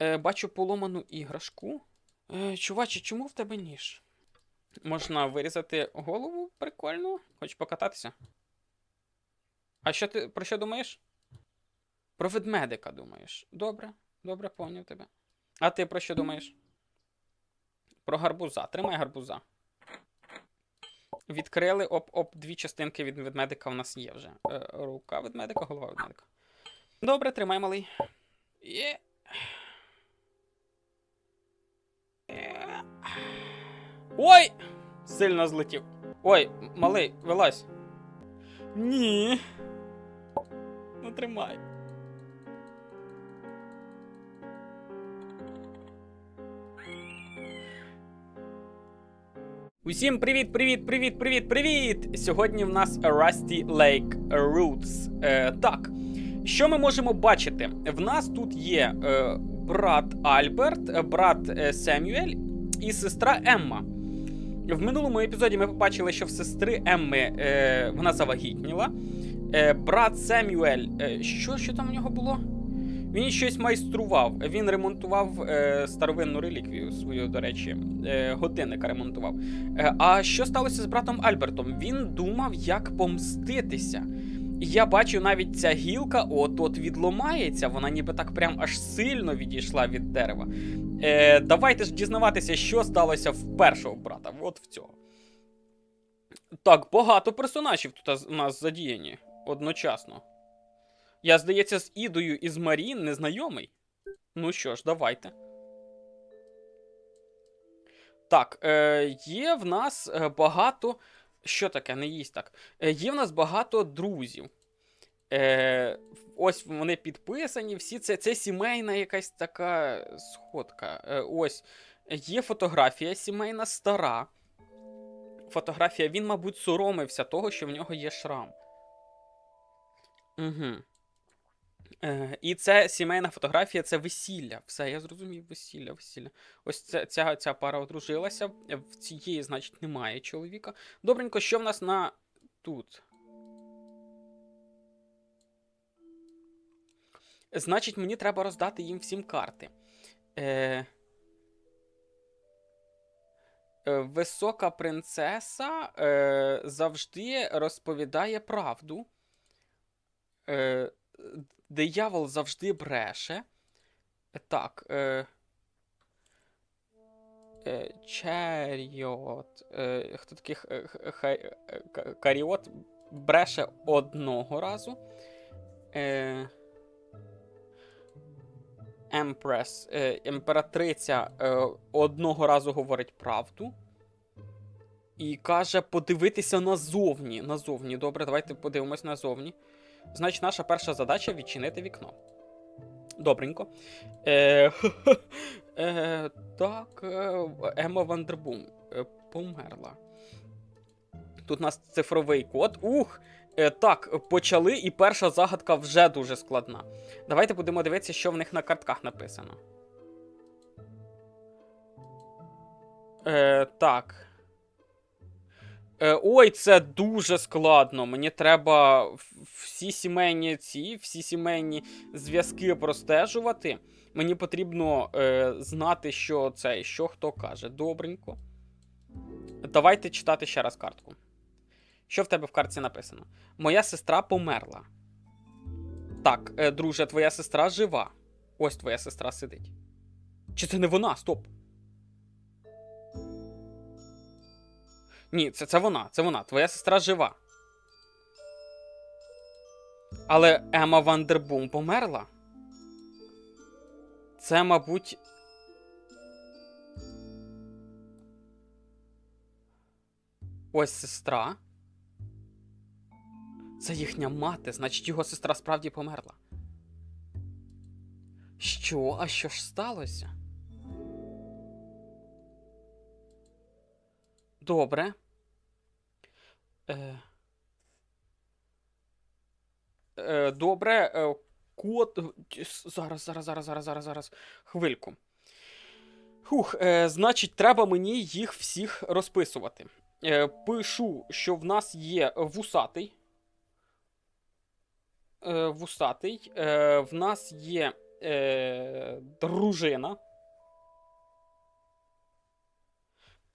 Е, бачу поломану іграшку. Е, чуваче, чому в тебе ніж? Можна вирізати голову прикольно. Хочеш покататися? А що ти про що думаєш? Про ведмедика думаєш. Добре, добре, поняв тебе. А ти про що думаєш? Про гарбуза. Тримай гарбуза. Відкрили оп, оп, дві частинки від ведмедика у нас є вже. Е, рука ведмедика, голова ведмедика. Добре, тримай малий. Є. Е. Ой! Сильно злетів. Ой, малий, вилазь. Ні. Ну тримай. Усім привіт, привіт, привіт, привіт, привіт! Сьогодні в нас Rusty Lake Roots. Е, так, що ми можемо бачити? В нас тут є е, брат Альберт, брат е, Семюель і сестра Емма. В минулому епізоді ми побачили, що в сестри Емми е, вона завагітніла. Е, брат Семюель, е, що, що там у нього було? Він щось майстрував. Він ремонтував е, старовинну реліквію свою, до речі, е, годинника ремонтував. Е, а що сталося з братом Альбертом? Він думав, як помститися. Я бачу, навіть ця гілка от-от відломається, вона ніби так прям аж сильно відійшла від дерева. Е, давайте ж дізнаватися, що сталося в першого брата. От в цього. Так, багато персонажів тут у нас задіяні одночасно. Я, здається, з Ідою і з Марін незнайомий. Ну що ж, давайте. Так, е, є в нас е, багато. Що таке, не їсть так. Е, є в нас багато друзів. Е, ось вони підписані, всі це, це сімейна якась така сходка. Е, ось є фотографія сімейна стара. Фотографія, він, мабуть, соромився того, що в нього є шрам. Угу. Е, і це сімейна фотографія, це весілля. Все, я зрозумів, весілля, весілля. Ось ця, ця, ця пара одружилася. В цієї, значить, немає чоловіка. Добренько, що в нас на тут? Значить, мені треба роздати їм всім карти. Е... Е, Висока принцеса е, завжди розповідає правду. Е, диявол завжди бреше. Так. Е, е, Черіот. Е, хто такий х- х- е, Каріот бреше одного разу. Е, Емпрес. Е, імператриця е, одного разу говорить правду. І каже подивитися назовні. Назовні. Добре, давайте подивимось назовні. Значить, наша перша задача відчинити вікно. Добренько. Е, е, так, е, Ема Вандербум е, померла. Тут у нас цифровий код. Ух! Е, так, почали, і перша загадка вже дуже складна. Давайте будемо дивитися, що в них на картках написано. Е, так. Е, ой, це дуже складно. Мені треба всі сімейні ці, всі сімейні зв'язки простежувати. Мені потрібно е, знати, що це, що хто каже. Добренько. Давайте читати ще раз картку. Що в тебе в картці написано? Моя сестра померла. Так, е, друже, твоя сестра жива. Ось твоя сестра сидить. Чи це не вона? Стоп. Ні, це, це вона, це вона. Твоя сестра жива. Але Ема Вандербум померла. Це, мабуть. Ось сестра. Це їхня мати, значить, його сестра справді померла. Що? А що ж сталося? Добре. Е... Е, добре. Е, код. Зараз, зараз, зараз, зараз, зараз, зараз. Хвильку. Фух, значить, треба мені їх всіх розписувати. Пишу, що в нас є вусатий. Вусатий. В нас є дружина.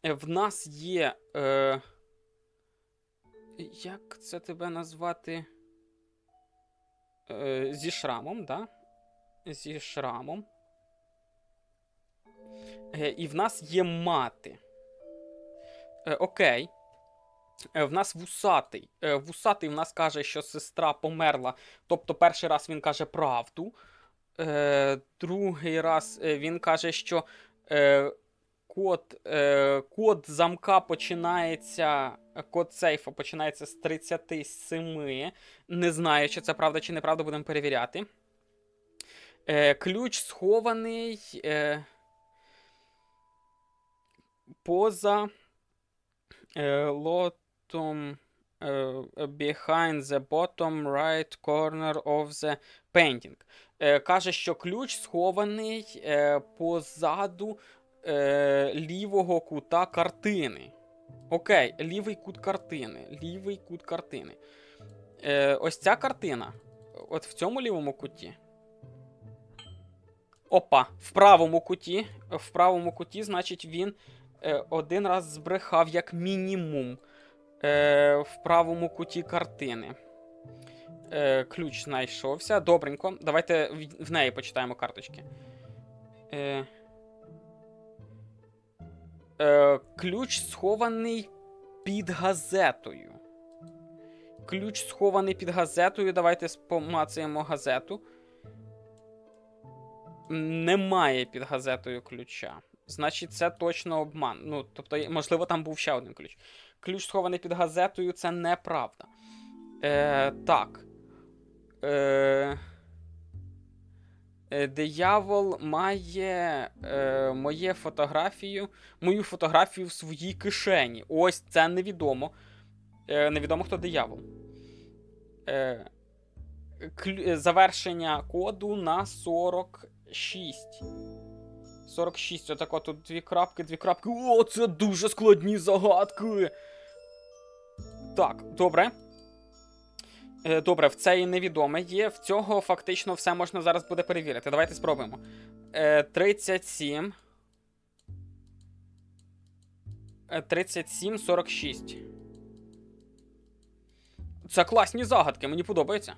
В нас є. Як це тебе назвати? Е, зі шрамом, да? Зі шрамом. Е, і в нас є мати. Е, окей. Е, в нас вусатий. Е, вусатий в нас каже, що сестра померла. Тобто, перший раз він каже правду. Е, другий раз е, він каже, що е, код, е, код замка починається. Код сейфа починається з 37. Не знаю, чи це правда чи неправда, будемо перевіряти. Е, ключ схований. Е, поза е, лотом е, behind the bottom right corner of the painting. Е, каже, що ключ схований е, позаду е, лівого кута картини. Окей, лівий кут картини. Лівий кут картини. Е, ось ця картина. От в цьому лівому куті. Опа, в правому куті. В правому куті, значить, він е, один раз збрехав як мінімум е, в правому куті картини. Е, ключ знайшовся. Добренько. Давайте в, неї почитаємо карточки. Е, е, ключ схований під газетою. Ключ схований під газетою. Давайте помацаємо газету. Немає під газетою ключа. Значить, це точно обман. Ну, тобто, можливо, там був ще один ключ. Ключ схований під газетою це неправда. Е, Так. Е, Диявол має е, моє фотографію, мою фотографію в своїй кишені. Ось це невідомо. Е, невідомо, хто диявол. Е, е, завершення коду на 46. 46. Отако тут дві крапки, дві крапки. О, це дуже складні загадки. Так, добре. Е, Добре, в це і невідоме є. В цього фактично все можна зараз буде перевірити. Давайте спробуємо. Е, 37. Е, 37, 46. Це класні загадки, мені подобається.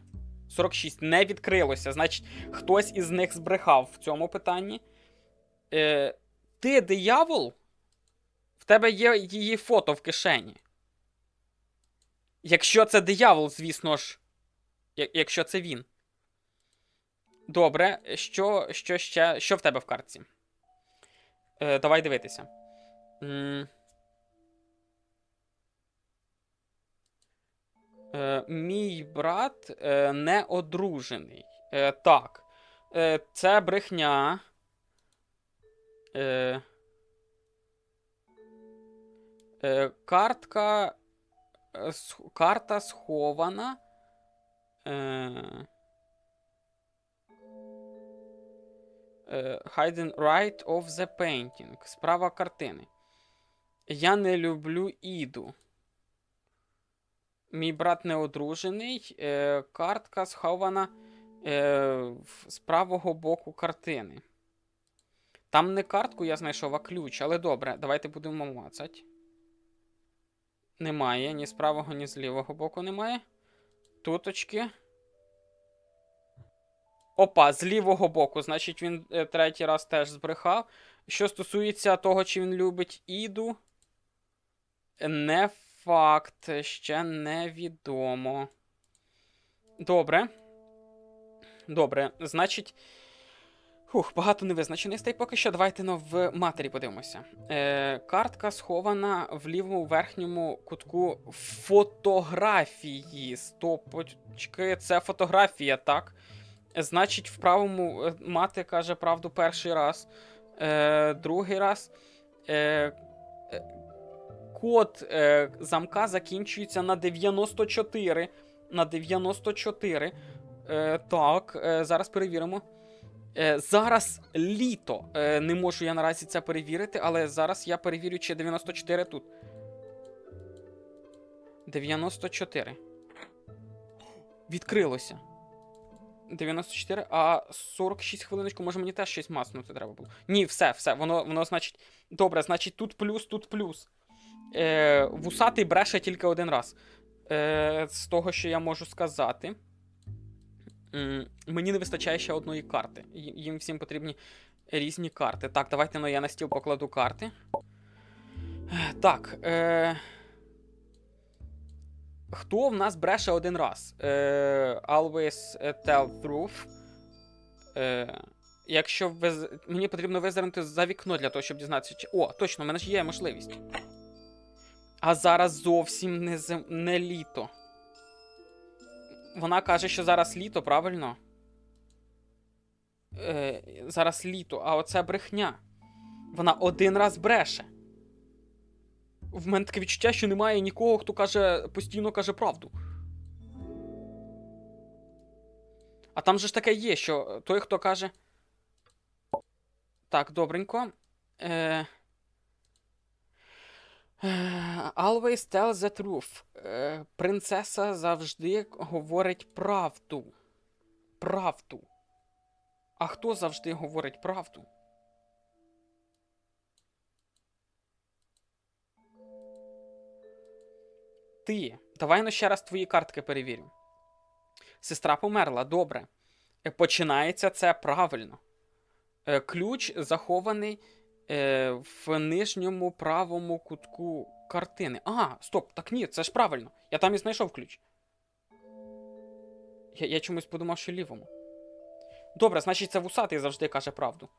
46 не відкрилося. Значить, хтось із них збрехав в цьому питанні. Е, Ти диявол? В тебе є її фото в кишені. Якщо це диявол, звісно ж. Якщо це він. Добре, що, що ще. Що в тебе в картці? Е, давай дивитися. М. Е, мій брат е, не одружений. Е, так. Е, це брехня. Е, е, картка. Е, Карта схована. Е, е, hidden right of the painting. Справа картини. Я не люблю Іду. Мій брат не одружений. Е, картка схована е, з правого боку картини. Там не картку я знайшов, а ключ, але добре, давайте будемо мацати. Немає, ні з правого, ні з лівого боку немає. Туточки. Опа, з лівого боку, значить, він е, третій раз теж збрехав. Що стосується того, чи він любить Іду, не факт, ще невідомо. Добре. Добре, значить. Фух, багато невизначеностей поки що. Давайте ну, в матері подивимося. Е, картка схована в лівому верхньому кутку фотографії. Стопочки, це фотографія, так? Значить, в правому е, мати каже правду перший раз. Е, другий раз. Е, е, код е, замка закінчується на 94. На 94. Е, так, е, зараз перевіримо. Е, зараз літо. Не можу я наразі це перевірити, але зараз я перевірю, чи 94 тут. 94. Відкрилося. 94, а 46 хвилиночку, може мені теж щось маснути треба було. Ні, все, все, воно, воно значить. Добре, значить, тут плюс, тут плюс. Е, вусатий бреше тільки один раз. Е, з того, що я можу сказати. Мені не вистачає ще одної карти. Їм всім потрібні різні карти. Так, давайте ну, я на стіл покладу карти. Е, Так. Е... Хто в нас бреше один раз? Е... Always tell truth. Е... Якщо виз... мені потрібно визирнути за вікно для того, щоб дізнатися, чи. О, точно, в мене ж є можливість. А зараз зовсім не, зим... не літо. Вона каже, що зараз літо, правильно? Е, зараз літо, а оце брехня. Вона один раз бреше. В мене таке відчуття, що немає нікого, хто каже, постійно каже правду. А там же ж таке є, що той, хто каже. Так, добренько. Е... Always tell the truth. Е, Принцеса завжди говорить правду. Правду. А хто завжди говорить правду? Ти. Давай ну ще раз твої картки перевірю. Сестра померла, добре. Е, Починається це правильно. Е, Ключ захований е, в нижньому правому кутку картини. А, стоп, так ні, це ж правильно. Я там і знайшов ключ. Я, я чомусь подумав, що лівому. Добре, значить, це вусатий завжди каже правду.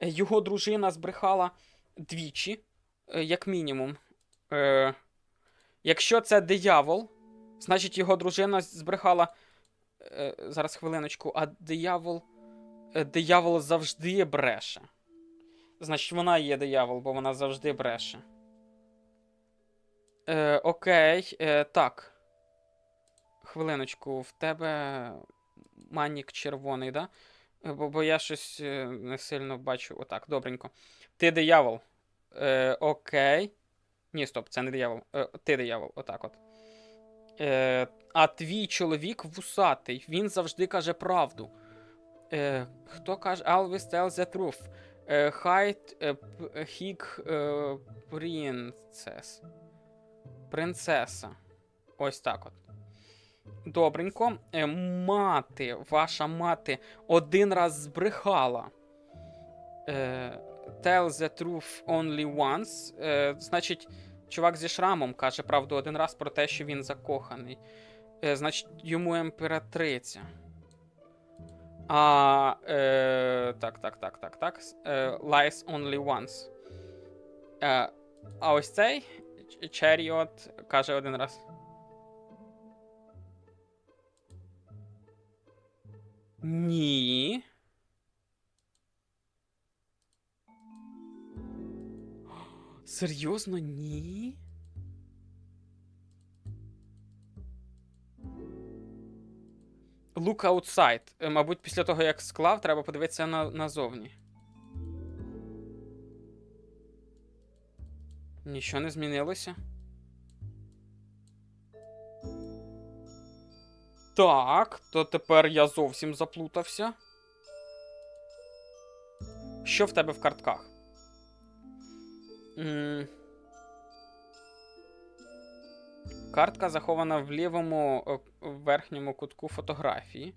Е, Його дружина збрехала двічі, е, як мінімум. Е, якщо це диявол, значить його дружина збрехала. Е, зараз хвилиночку, а диявол. е, Диявол завжди бреше. Значить, вона є диявол, бо вона завжди бреше. Е, окей, е, так. Хвилиночку, в тебе манік червоний, да? Е, Бо, бо я щось е, не сильно бачу. Отак, добренько. Ти диявол. Е, окей. Ні, стоп, це не диявол. Е, ти диявол, отак от. Е, а твій чоловік вусатий. Він завжди каже правду. Е, хто каже Always tell the truth. Е, hide е, е, princess. Принцеса. Ось так от. Добренько. Мати, ваша мати один раз збрехала. Tell the truth only once. Значить, чувак зі шрамом каже правду один раз про те, що він закоханий. Значить, йому імператриця. А. Е, так, так, так, так, так. Е, lies only once. Е, а ось цей Чаріот каже один раз. Ні. Серйозно, ні? Look outside. Е, Мабуть, після того, як склав, треба подивитися на, назовні. Нічого не змінилося. Так, то тепер я зовсім заплутався. Що в тебе в картках? М. Картка захована в лівому е, верхньому кутку фотографії.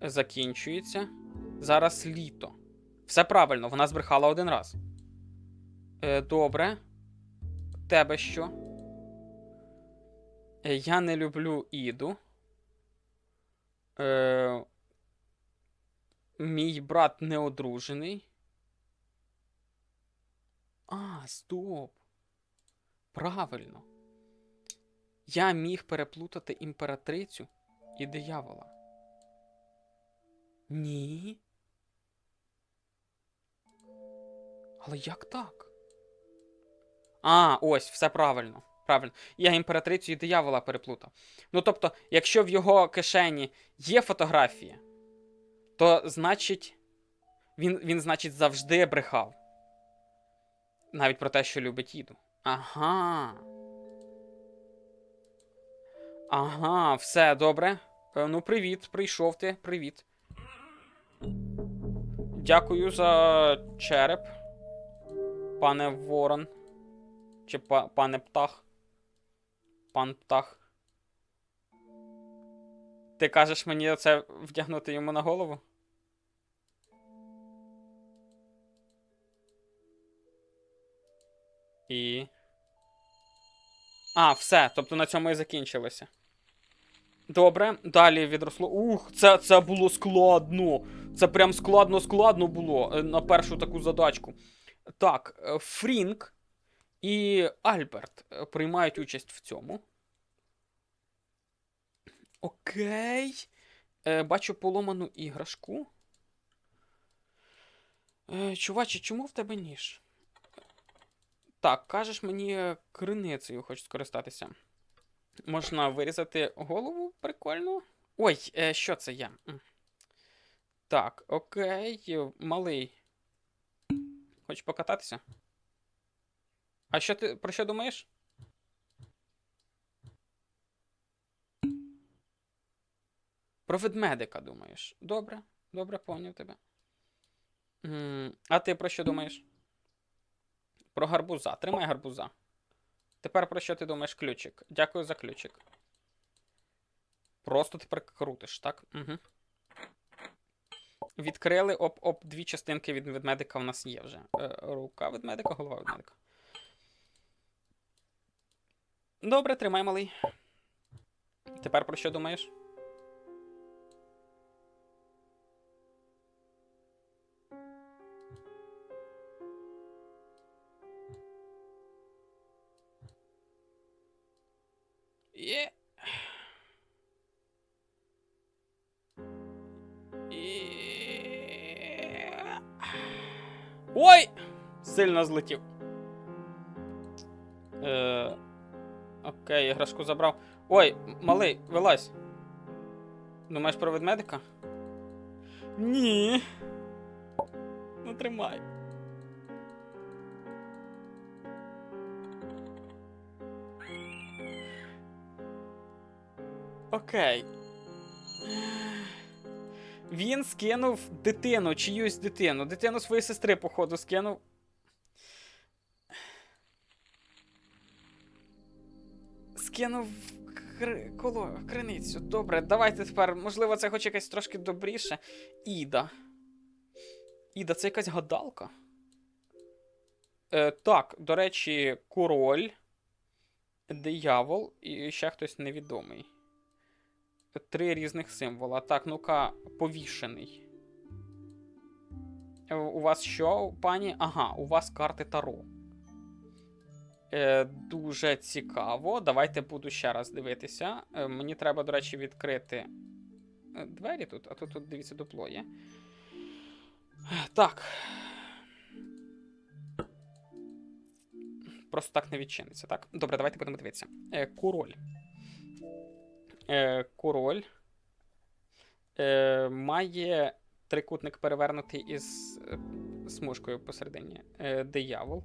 Закінчується. Зараз літо. Все правильно, вона збрехала один раз. Е, добре. Тебе що? Е, я не люблю Іду. Е, мій брат не одружений. А, стоп. Правильно. Я міг переплутати імператрицю і диявола. Ні. Але як так? А, ось, все правильно. Правильно. Я імператрицю і диявола переплутав. Ну тобто, якщо в його кишені є фотографія, то значить. Він, він значить, завжди брехав. Навіть про те, що любить їду. Ага. Ага, все добре. Е, ну, привіт, прийшов ти, привіт. Дякую за череп. Пане Ворон. Чи па- пане птах. Пан птах. Ти кажеш мені це вдягнути йому на голову? І. А, все. Тобто на цьому і закінчилося. Добре, далі відросло. Ух, це, це було складно. Це прям складно-складно було е, на першу таку задачку. Так, е, Фрінк і Альберт е, приймають участь в цьому. Окей. Бачу поломану іграшку. Чуваче, чому в тебе ніж? Так, кажеш мені криницею хочеш скористатися. Можна вирізати голову, прикольно. Ой, е, що це я? Так, окей, малий. Хочеш покататися? А що ти про що думаєш? Про ведмедика думаєш. Добре, добре, поняв тебе. А ти про що думаєш? Про гарбуза. Тримай гарбуза. Тепер про що ти думаєш ключик? Дякую за ключик. Просто тепер крутиш, так? Угу. Відкрили оп, оп, дві частинки від ведмедика в нас є вже. Е, рука ведмедика, голова ведмедика. Добре, тримай малий. Тепер про що думаєш? Ой! Сильно злетів. Е, окей, іграшку забрав. Ой, малий, вилазь. Думаєш про ведмедика? Ні. Ну тримай. Окей. Він скинув дитину, чиюсь дитину. Дитину своєї сестри, походу, скинув. Скинув кри... коло криницю. Добре, давайте тепер. Можливо, це хоч якесь трошки добріше. Іда. Іда, це якась гадалка. Е, так, до речі, король, диявол і ще хтось невідомий. Три різних символа. Так, ну-ка, повішений. Е, У вас що, пані? Ага, у вас карти Таро. Е, дуже цікаво. Давайте буду ще раз дивитися. Е, мені треба, до речі, відкрити е, двері тут, а тут, тут дивіться, дупло є. Так. Просто так не відчиниться, так? Добре, давайте будемо дивитися. Е, король. Е, король е, має трикутник перевернутий із е, смужкою посередині. Е, диявол.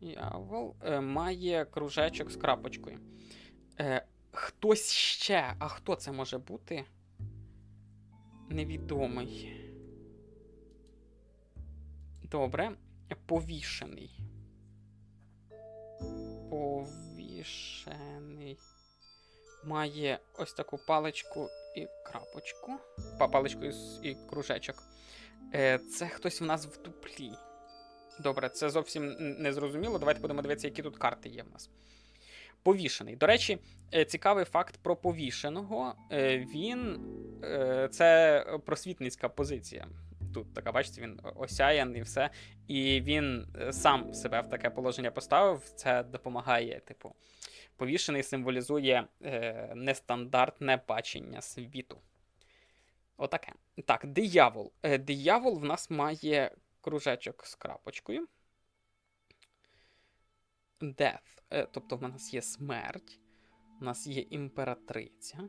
Диявол е, має кружечок з крапочкою. Е, хтось ще. А хто це може бути? Невідомий. Добре. Повішений. Повішений. Має ось таку паличку і крапочку. Паличку і, кружечок. Е, це хтось в нас в дуплі. Добре, це зовсім не зрозуміло. Давайте будемо дивитися, які тут карти є в нас. Повішений. До речі, е, цікавий факт про повішеного. Е, Він це просвітницька позиція. Тут така, бачите, він осяяний і все. І він сам себе в таке положення поставив. Це допомагає, типу, повішений символізує е, нестандартне бачення світу. Отаке. Так, диявол. Е, диявол в нас має кружечок з крапочкою. Death. Е, тобто в нас є смерть. У нас є імператриця.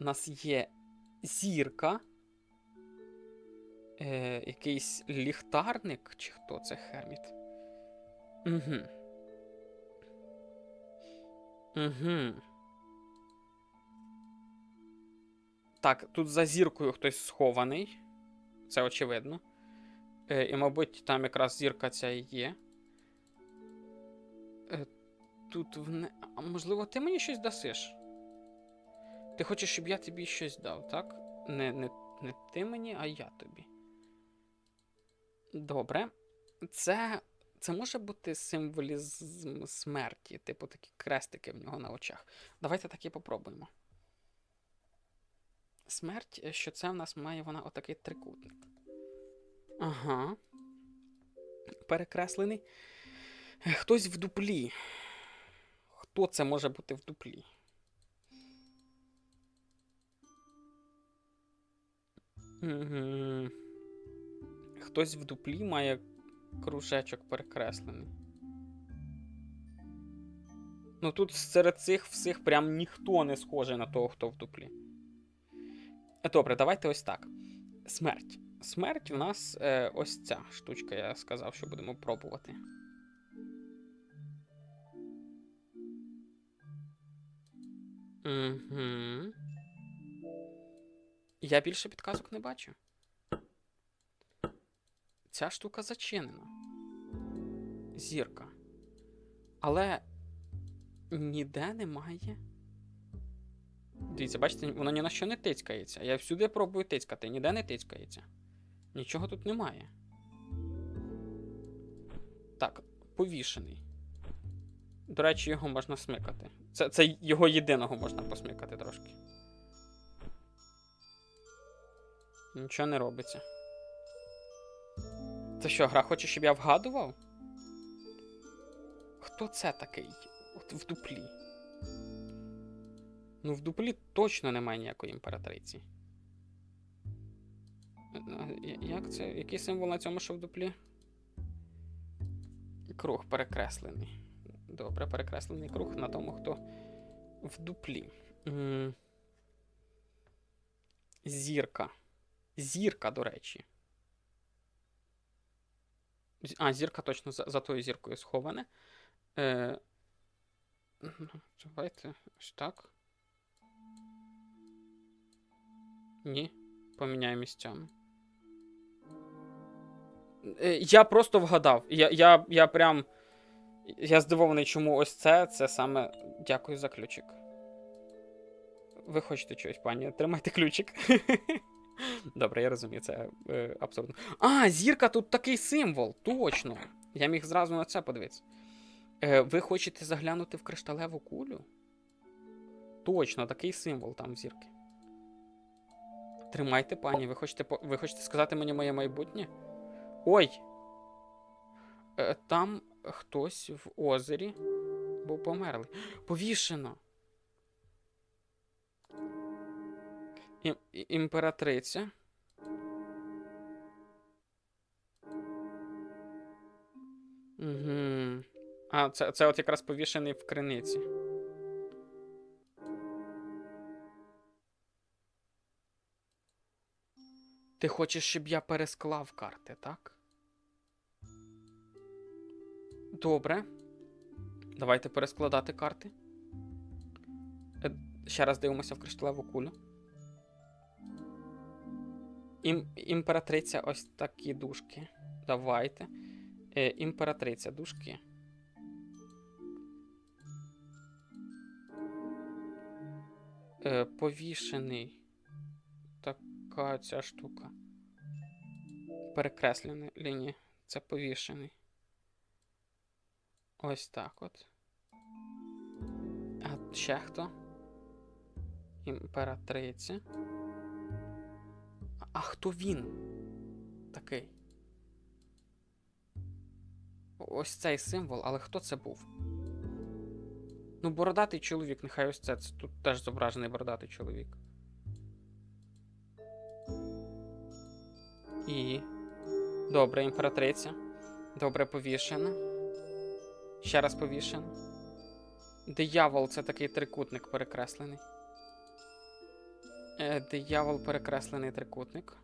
У нас є зірка. Е, якийсь ліхтарник, чи хто це Херміт? Угу. Угу. Так, тут за зіркою хтось схований. Це очевидно. Е, і, мабуть, там якраз зірка ця і є. Е, тут в не... А можливо, ти мені щось дасиш? Ти хочеш, щоб я тобі щось дав, так? Не, не, не ти мені, а я тобі. Добре. Це. Це може бути символізм смерті, типу такі крестики в нього на очах. Давайте таки попробуємо. Смерть, е, що це в нас має вона отакий трикутник. Ага. Перекреслений. Е, Хтось в дуплі. Хто це може бути в дуплі? Хтось в дуплі має кружечок перекреслений. Ну тут серед цих всіх прям ніхто не схожий на того, хто в дуплі. Добре, давайте ось так. Смерть. Смерть у нас е, ось ця штучка, я сказав, що будемо пробувати. Угу. Я більше підказок не бачу. Ця штука зачинена. Зірка. Але ніде немає. Дивіться, бачите, воно ні на що не тицькається. Я всюди пробую тицькати, ніде не тицькається. Нічого тут немає. Так, повішений. До речі, його можна смикати. Це, це його єдиного можна посмикати трошки. Нічого не робиться. Це що, гра хоче, щоб я вгадував? Хто це такий? От в дуплі. Ну, в дуплі точно немає ніякої імператриці. Як це? Який символ на цьому, що в дуплі? Круг перекреслений. Добре, перекреслений круг на тому, хто в дуплі. Зірка. Зірка, до речі. А, зірка точно за, за тою зіркою сховане. Е, давайте ось так. Ні. Поміняю місцями. Е, Я просто вгадав. Я, я, я прям. Я здивований, чому ось це. Це саме. Дякую за ключик. Ви хочете чогось, пані? Тримайте ключик. Добре, я розумію, це е, абсурдно. А, зірка тут такий символ. Точно. Я міг зразу на це подивитися. Е, ви хочете заглянути в кришталеву кулю? Точно, такий символ там зірки. Тримайте, пані, ви хочете, ви хочете сказати мені моє майбутнє? Ой! Е, там хтось в озері був померлий. Повішено. Ім- імператриця. Угу. А, це, це от якраз повішений в криниці. Ти хочеш, щоб я пересклав карти, так? Добре. Давайте перескладати карти. Е, ще раз дивимося в кришталеву кулю. Ім, імператриця ось такі дужки. Давайте. Е, імператриця дужки. Е, повішений. Така ця штука. Перекреслена лінія. Це повішений. Ось так от. А ще хто? Імператриця. А, хто він? Такий. Ось цей символ, але хто це був? Ну, бородатий чоловік, нехай ось це. це тут теж зображений бородатий чоловік. І. Добре, імператриця. Добре повішена. Ще раз повішена. Диявол це такий трикутник перекреслений. Е, диявол перекреслений трикутник.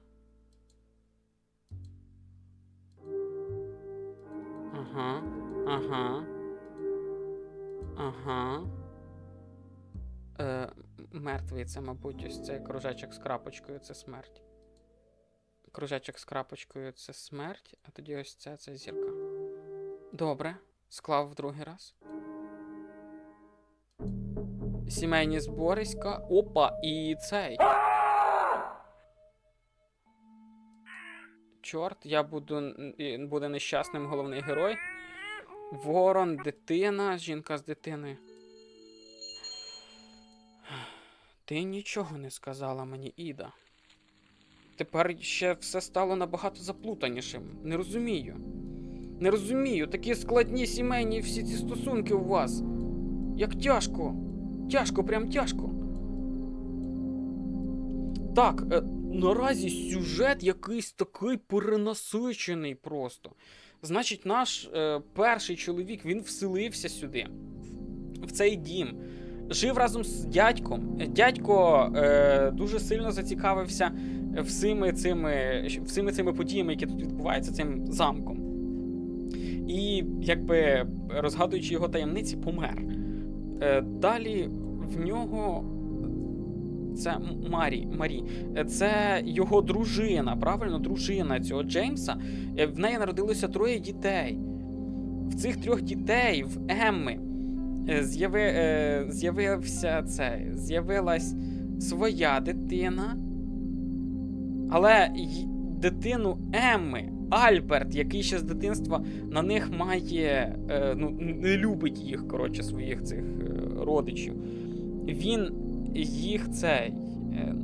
Ага. Ага. Ага. Е, мертвий, це, мабуть, ось цей кружечок з крапочкою це смерть. Кружечок з крапочкою це смерть, а тоді ось це це зірка. Добре, склав в другий раз. Сімейні збориська. Опа, і цей. Чорт, я буду буде нещасним головний герой. Ворон, дитина, жінка з дитиною. Ти нічого не сказала мені, Іда. Тепер ще все стало набагато заплутанішим. Не розумію. Не розумію, такі складні сімейні всі ці стосунки у вас. Як тяжко. Тяжко, прям тяжко. Так, е, наразі сюжет якийсь такий перенасичений просто. Значить, наш е, перший чоловік він вселився сюди, в цей дім. Жив разом з дядьком. Дядько е, дуже сильно зацікавився всіми цими, всіми цими подіями, які тут відбуваються, цим замком. І, якби розгадуючи його таємниці, помер. Е, далі в нього це Марі, Марі. Е, Це його дружина, правильно, дружина цього Джеймса. Е, В неї народилося троє дітей. В цих трьох дітей, в Емми, з'яви, з'явився це, з'явилась своя дитина. Але дитину Емми, Альберт, який ще з дитинства на них має, ну, не любить їх, коротше, своїх цих родичів. Він їх цей. е,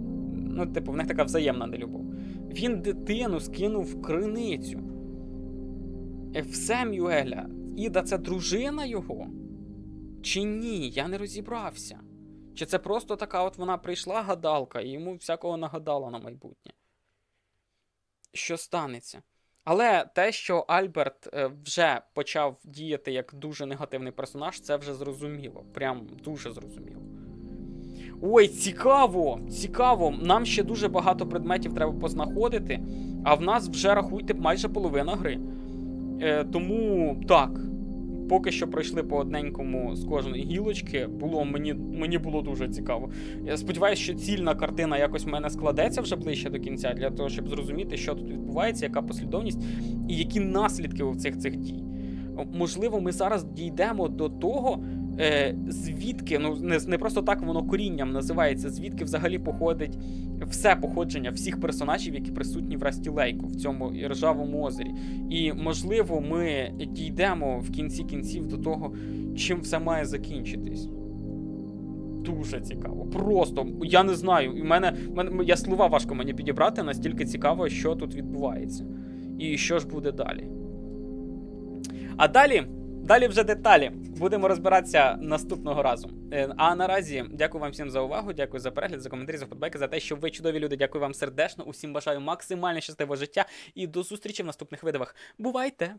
Ну, типу, в них така взаємна нелюбов. Він дитину скинув в криницю. Е, В Семюеля. Іда це дружина його? Чи ні? Я не розібрався. Чи це просто така от вона прийшла гадалка і йому всякого нагадала на майбутнє? Що станеться? Але те, що Альберт е, вже почав діяти як дуже негативний персонаж, це вже зрозуміло. Прям дуже зрозуміло. Ой, цікаво! Цікаво! Нам ще дуже багато предметів треба познаходити, а в нас вже рахуйте майже половина гри. Е, тому так, поки що пройшли по одненькому з кожної гілочки, було мені, мені було дуже цікаво. Я сподіваюся, що цільна картина якось в мене складеться вже ближче до кінця, для того, щоб зрозуміти, що тут відбувається, яка послідовність і які наслідки у цих цих дій. Можливо, ми зараз дійдемо до того, е, звідки, ну не, не просто так воно корінням називається, звідки взагалі походить все походження всіх персонажів, які присутні в Расті Лейку, в цьому ржавому озері. І можливо, ми дійдемо в кінці кінців до того, чим все має закінчитись. Дуже цікаво. Просто я не знаю. У мене, мене я слова важко мені підібрати, настільки цікаво, що тут відбувається. І що ж буде далі. А далі, далі вже деталі. Будемо розбиратися наступного разу. Е, А наразі дякую вам всім за увагу, дякую за перегляд, за коментарі, за фотбеки, за те, що ви чудові люди. Дякую вам сердечно. Усім бажаю максимально щасливого життя і до зустрічі в наступних видавах. Бувайте!